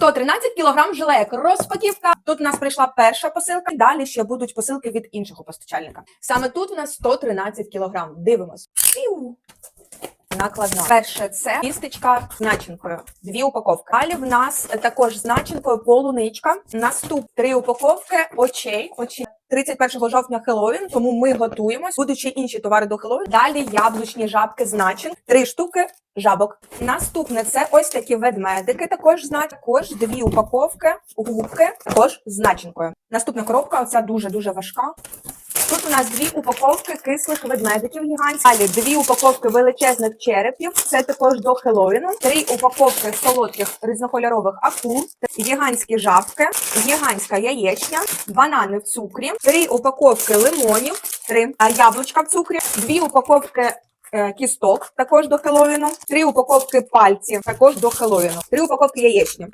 113 кілограм жилек. Розпаківка. Тут у нас прийшла перша посилка. Далі ще будуть посилки від іншого постачальника. Саме тут у нас 113 кілограм. Дивимось. Піу. Накладна. Перше це кістечка з начинкою. Дві упаковки. Далі в нас також з начинкою полуничка. Наступ три упаковки очей. Очі. 31 жовтня Хеллоуін, тому ми готуємось. Будуть ще інші товари до Хеллоуіну. Далі яблучні жабки з начин. Три штуки жабок. Наступне це ось такі ведмедики. Також з також дві упаковки, губки, також з начинкою. Наступна коробка, оця дуже дуже важка. Тут у нас дві упаковки кислих ведмедиків гігантських. Далі дві упаковки величезних черепів. Це також до Хеллоуіну. Три упаковки солодких різнокольорових акул, гігантські жабки, гігантська яєчня, банани в цукрі, три упаковки лимонів, три яблучка в цукрі, дві упаковки. Е, Кісток також до Хеллоуіну, три упаковки пальців також до Хеллоуіну, три упаковки яєчні,